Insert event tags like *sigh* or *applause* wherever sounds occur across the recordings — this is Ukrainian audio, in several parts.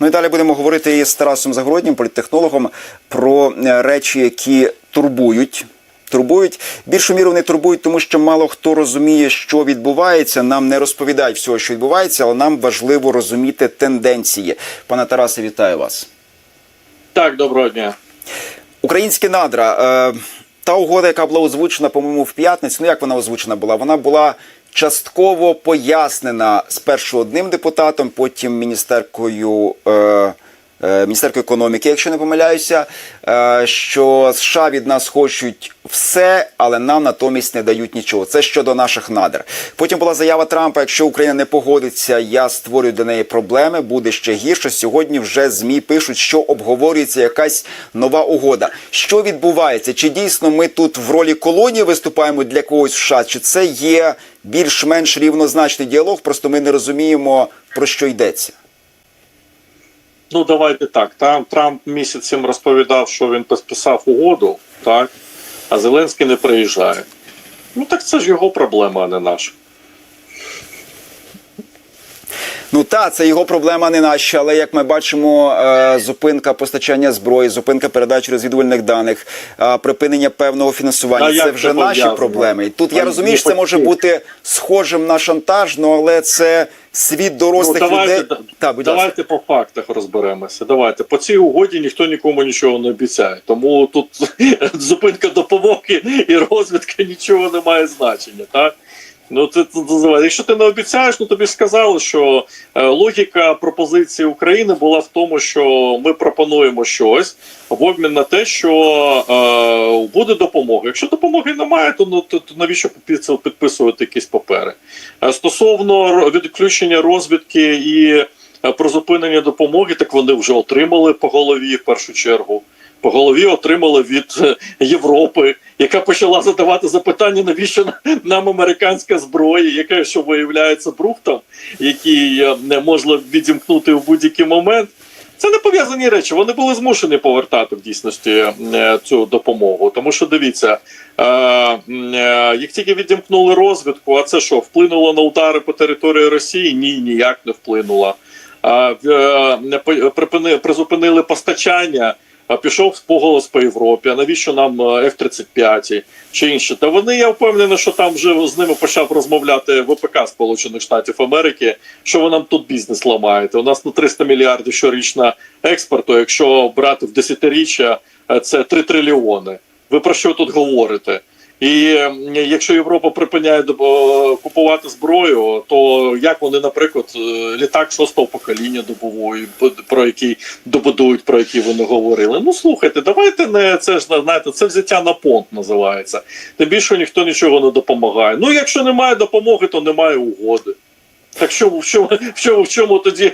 Ну і далі будемо говорити із Тарасом Загороднім, політтехнологом, про е, речі, які турбують. Турбують більшу міру не турбують, тому що мало хто розуміє, що відбувається. Нам не розповідають всього, що відбувається, але нам важливо розуміти тенденції. Пане Тарасе, вітаю вас. Так, доброго дня. Українські надра. Е, та угода, яка була озвучена, по-моєму, в п'ятницю. Ну як вона озвучена була? Вона була частково пояснена спершу одним депутатом, потім міністеркою. Е, е, економіки, якщо не помиляюся, е, що США від нас хочуть все, але нам натомість не дають нічого. Це щодо наших надр. Потім була заява Трампа: якщо Україна не погодиться, я створю для неї проблеми, буде ще гірше. Сьогодні вже змі пишуть, що обговорюється якась нова угода. Що відбувається? Чи дійсно ми тут в ролі колонії виступаємо для когось в США? Чи це є більш-менш рівнозначний діалог? Просто ми не розуміємо про що йдеться. Ну давайте так. Там Трамп місяцем розповідав, що він підписав угоду, так, а Зеленський не приїжджає. Ну так це ж його проблема, а не наша. Ну та це його проблема не наша, але як ми бачимо, е, зупинка постачання зброї, зупинка передачі розвідувальних даних, е, припинення певного фінансування як це це вже наші проблеми. І тут я розумію, що це може бути схожим на шантаж, ну але це світ дорослих ну, давайте, людей. Та, будь давайте по фактах розберемося. Давайте по цій угоді ніхто нікому нічого не обіцяє. Тому тут *laughs* зупинка допомоги і розвідка нічого не має значення. Так? Ну, це, це називає. Якщо ти не обіцяєш, ну тобі сказали, що е, логіка пропозиції України була в тому, що ми пропонуємо щось в обмін на те, що е, буде допомога. Якщо допомоги немає, то, ну, то, то навіщо підписувати якісь папери? Е, Стосовно відключення розвідки і е, про зупинення допомоги, так вони вже отримали по голові в першу чергу. По голові отримали від е, Європи, яка почала задавати запитання, навіщо нам американська зброя, яка що виявляється брухтом, який е, не можна відімкнути в будь-який момент. Це не пов'язані речі. Вони були змушені повертати в дійсності е, цю допомогу. Тому що дивіться, м, е, як тільки відімкнули розвідку, а це що, вплинуло на удари по території Росії? Ні, ніяк не вплинуло. Призупинили постачання. Пішов поголос по Європі. А навіщо нам е, F-35 чи інше? Та вони я впевнений, що там вже з ними почав розмовляти ВПК Сполучених Штатів Америки, що ви нам тут бізнес ламаєте. У нас на 300 мільярдів щорічна експорту. Якщо брати в десятиріччя, е, це 3 трильйони. Ви про що тут говорите? І е, якщо Європа припиняє добо- купувати зброю, то як вони, наприклад, е, літак шостого покоління добової, про який добудують, про який вони говорили. Ну слухайте, давайте не це ж знаєте, це взяття на понт називається. Тим більше ніхто нічого не допомагає. Ну якщо немає допомоги, то немає угоди. Так що в чому, в чому, в чому тоді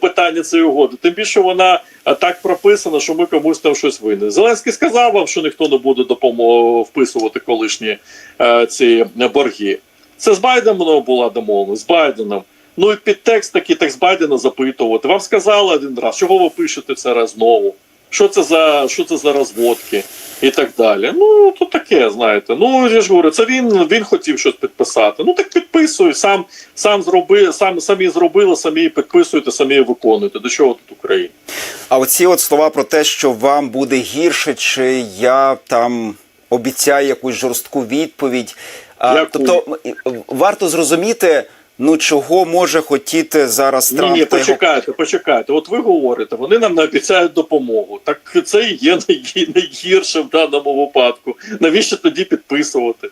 питання цієї угоди? Тим більше вона так прописана, що ми комусь там щось винні. Зеленський сказав вам, що ніхто не буде допомогу вписувати колишні е, ці борги. Це з Байденом була домовленість, з Байденом. Ну і підтекст такий текст Байдена запитувати. Вам сказали один раз, чого ви пишете це раз знову? Що це за що це за розводки і так далі. Ну то таке, знаєте. Ну я ж говорю, це він він хотів щось підписати. Ну так підписуй, сам сам зроби, сам самі зробили, самі підписуйте, самі виконуйте. До чого тут Україна? А оці от слова про те, що вам буде гірше, чи я там обіцяю якусь жорстку відповідь. А, тобто варто зрозуміти, ну чого може хотіти зараз Ні, Трамп. ні, його- почекайте, почекайте. От ви говорите, вони нам не обіцяють допомогу. Так це і є *laughs* найгірше в даному випадку. Навіщо тоді підписувати?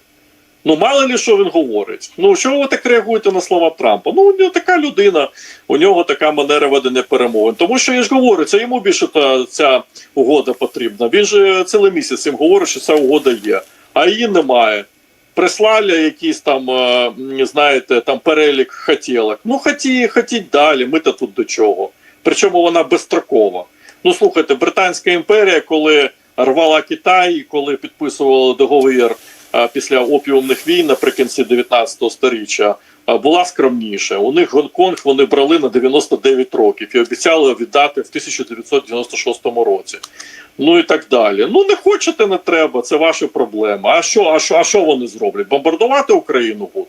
Ну, мало ли що він говорить. Ну, чого ви так реагуєте на слова Трампа? Ну, у нього така людина, у нього така манера ведення перемовин. Тому що я ж говорю, це йому більше та ця угода потрібна. Він же цілий місяць їм говорить, що ця угода є, а її немає. Прислали якийсь там, е, знаєте, там перелік хотілок. Ну, хаті, хотіть далі, ми то тут до чого. Причому вона безстрокова. Ну, слухайте, Британська імперія, коли рвала Китай, коли підписувала договір е, після опіумних війн наприкінці 19 століття, е, була скромніша. У них Гонконг вони брали на 99 років і обіцяли віддати в 1996 році. Ну і так далі. Ну не хочете, не треба, це ваша проблема. А що, а що, а що вони зроблять? Бомбардувати Україну будуть?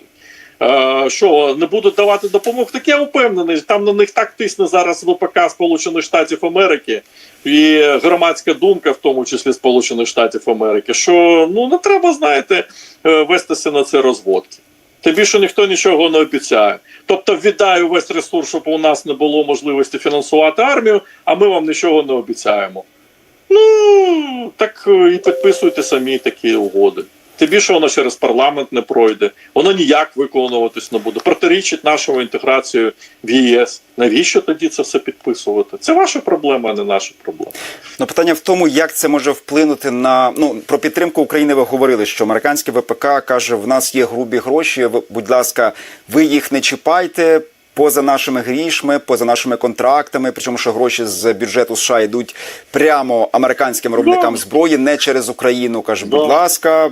Е, що не будуть давати допомогу, так я впевнений, там на них так тисне зараз ВПК Сполучених Штатів Америки і громадська думка, в тому числі Сполучених Штатів Америки, що ну не треба, знаєте, е, вестися на це розводки. Тим більше ніхто нічого не обіцяє. Тобто віддаю весь ресурс, щоб у нас не було можливості фінансувати армію, а ми вам нічого не обіцяємо. Ну так е, і підписуйте самі такі угоди. Тим більше воно через парламент не пройде, воно ніяк виконуватись не буде. Протирічить нашому інтеграцію в ЄС. Навіщо тоді це все підписувати? Це ваша проблема, а не наша проблема. Ну, питання в тому, як це може вплинути на ну про підтримку України. Ви говорили, що американське ВПК каже: в нас є грубі гроші. Будь ласка, ви їх не чіпайте. Поза нашими грішми, поза нашими контрактами, причому що гроші з бюджету США йдуть прямо американським виробникам зброї, не через Україну. Каже, будь ласка,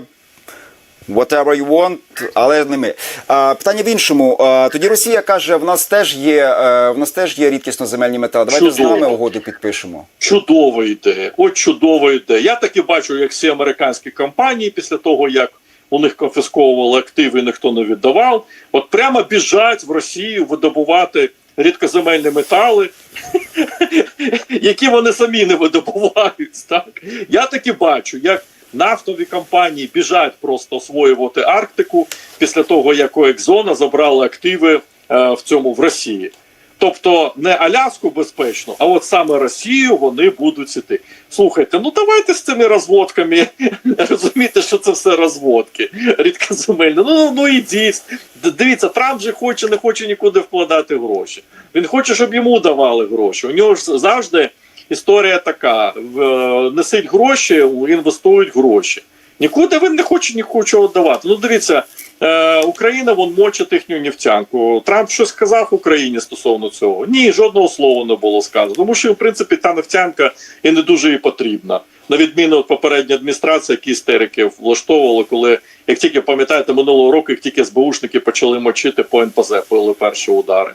whatever you want, але не ми. А, питання в іншому. А, тоді Росія каже: в нас теж є, е, в нас теж є рідкісно земельні метали. Давайте з нами угоду підпишемо. Чудова ідея. От чудова ідея. Я таки бачу, як всі американські компанії після того, як у них конфісковували активи, ніхто не віддавав, от прямо біжать в Росію видобувати рідкоземельні метали, *laughs* які вони самі не видобувають. Так? Я таки бачу, як нафтові компанії біжать просто освоювати Арктику після того, як Екзона забрали активи е, в цьому в Росії. Тобто не Аляску безпечно, а от саме Росію вони будуть іти. Слухайте, ну давайте з цими розводками *laughs* розумієте, що це все розводки рідкоземельні. Ну ну ідіть. Дивіться, Трамп же хоче, не хоче нікуди вкладати гроші. Він хоче, щоб йому давали гроші. У нього ж завжди історія така: е, гроші, інвестують гроші. Нікуди він не хоче нічого давати. Ну дивіться, Україна вон мочить їхню нефтянку. Трамп щось сказав Україні стосовно цього. Ні, жодного слова не було сказано. Тому що, в принципі, та нефтянка і не дуже і потрібна. На відміну від попередньої адміністрації, які істерики влаштовували, коли, як тільки пам'ятаєте, минулого року, як тільки СБУшники почали мочити по НПЗ, пили перші удари.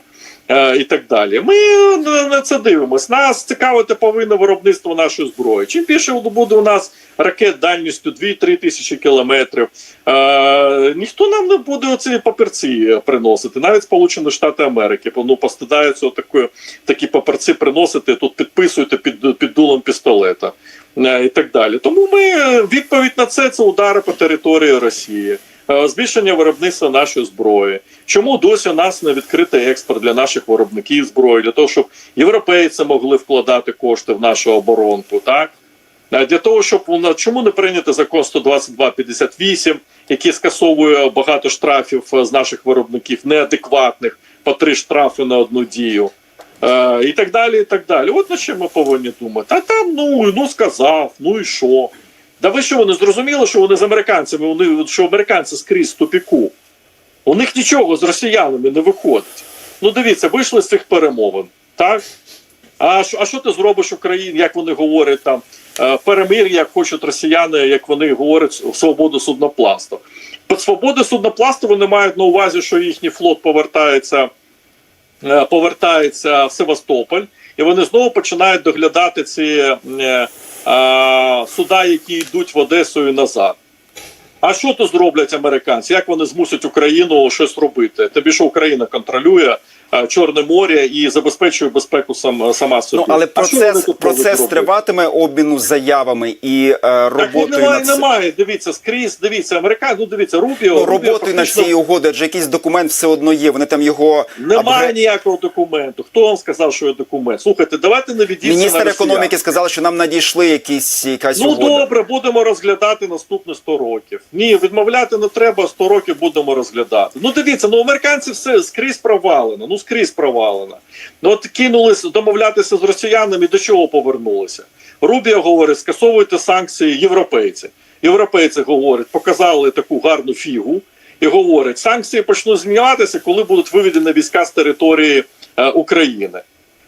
Е, і так далі. Ми на на це дивимось. Нас цікавити повинно виробництво нашої зброї. Чим більше буде у нас ракет дальністю 2-3 тисячі кілометрів, е, ніхто нам не буде оці папірці приносити. Навіть Сполучені Штати Америки ну, постидаються отакої, такі папірці приносити. Тут підписуйте під, під дулом пістолета. е, І так далі. Тому ми е, відповідь на це це удари по території Росії. Е, Збільшення виробництва нашої зброї. Чому досі у нас не відкритий експорт для наших виробників зброї, для того, щоб європейці могли вкладати кошти в нашу оборонку, так? Е, Для того, щоб вона чому не прийняти закон 122.58, який скасовує багато штрафів е, з наших виробників, неадекватних по три штрафи на одну дію. Е, і так далі, і так далі. От на чим ми повинні думати. А там, ну, ну сказав, ну і що? Да ви що, вони зрозуміли, що вони з американцями, вони, що американці скрізь тупіку. У них нічого з росіянами не виходить. Ну дивіться, вийшли з цих перемовин, так? А що, а що ти зробиш Україні, як вони говорять там, е, перемир'я, як хочуть росіяни, як вони говорять, свободу суднопласту. Під свободи суднопласту вони мають на увазі, що їхній флот повертається, е, повертається в Севастополь, і вони знову починають доглядати ці е, суда, які йдуть в Одесу і назад. А що то зроблять американці? Як вони змусять Україну щось робити? Тобі що Україна контролює Чорне море і забезпечує безпеку сам, сама собі. Ну але процес тут процес триватиме обміну заявами і е, Так і немає, над немає. Дивіться, скрізь, дивіться, американці, ну дивіться, Рубіо. Ну, роботою над фактично- цією угодою, адже якийсь документ все одно є. Вони там його Немає апгре- ніякого документу. Хто вам сказав, що є документ? Слухайте, давайте не відійдемо. Міністр економіки сказав, що нам надійшли якісь якась Ну угода. добре, будемо розглядати наступні 100 років. Ні, відмовляти не треба, 100 років будемо розглядати. Ну дивіться, ну американці все скрізь провалено, ну скрізь провалена. Ну от кинулися домовлятися з росіянами, до чого повернулися. Рубіо говорить, скасовуйте санкції європейці. Європейці говорять, показали таку гарну фігу і говорять, санкції почнуть змінюватися, коли будуть виведені війська з території е, України.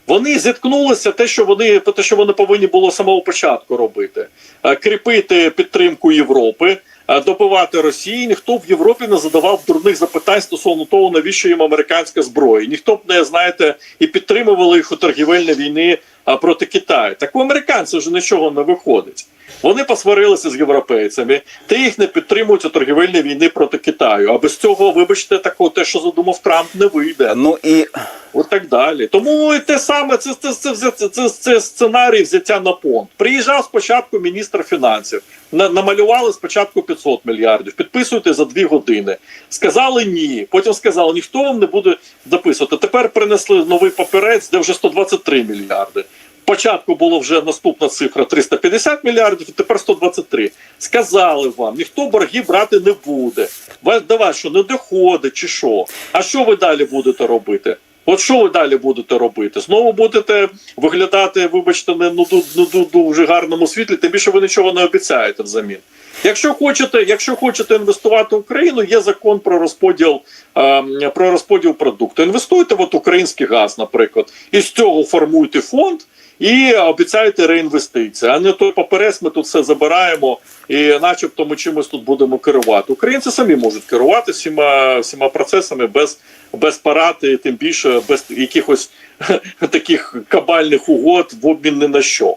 Вони зіткнулися те, що вони те, що вони повинні було з самого початку робити: Е, кріпити підтримку Європи, е, добивати Росії. Ніхто в Європі не задавав дурних запитань стосовно того, навіщо їм американська зброя. Ніхто б не знаєте і підтримували їх у торгівельні війни проти Китаю. Так у американців вже нічого не виходить. Вони посварилися з європейцями, та їх не підтримують у торгівельній війни проти Китаю. А без цього, вибачте, такого те, що задумав Трамп, не вийде. Ну і От так далі. Тому і те саме, це, це, це, це, це, це, це сценарій взяття на понт. Приїжджав спочатку міністр фінансів, на, намалювали спочатку 500 мільярдів, підписуйте за дві години. Сказали ні. Потім сказали, ніхто вам не буде дописувати. Тепер принесли новий папірець, де вже 123 мільярди. Спочатку було вже наступна цифра 350 мільярдів, тепер 123. Сказали вам, ніхто борги брати не буде. Вас давай, що не доходить чи що. А що ви далі будете робити? От що ви далі будете робити? Знову будете виглядати, вибачте, не ну, ну, дуже гарному світлі, тим більше ви нічого не обіцяєте взамін. Якщо хочете, якщо хочете інвестувати в Україну, є закон про розподіл е, про розподіл продукту. Інвестуйте в от український газ, наприклад, і з цього формуйте фонд. І обіцяєте реінвестиції, а не той паперець, ми тут все забираємо, і начебто ми чимось тут будемо керувати. Українці самі можуть керувати всіма всіма процесами без, без парати, тим більше без якихось *laughs* таких кабальних угод в обмін ні на що.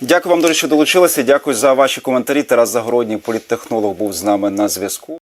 дякую вам дуже, що долучилися. Дякую за ваші коментарі. Тарас Загородній, політтехнолог, був з нами на зв'язку.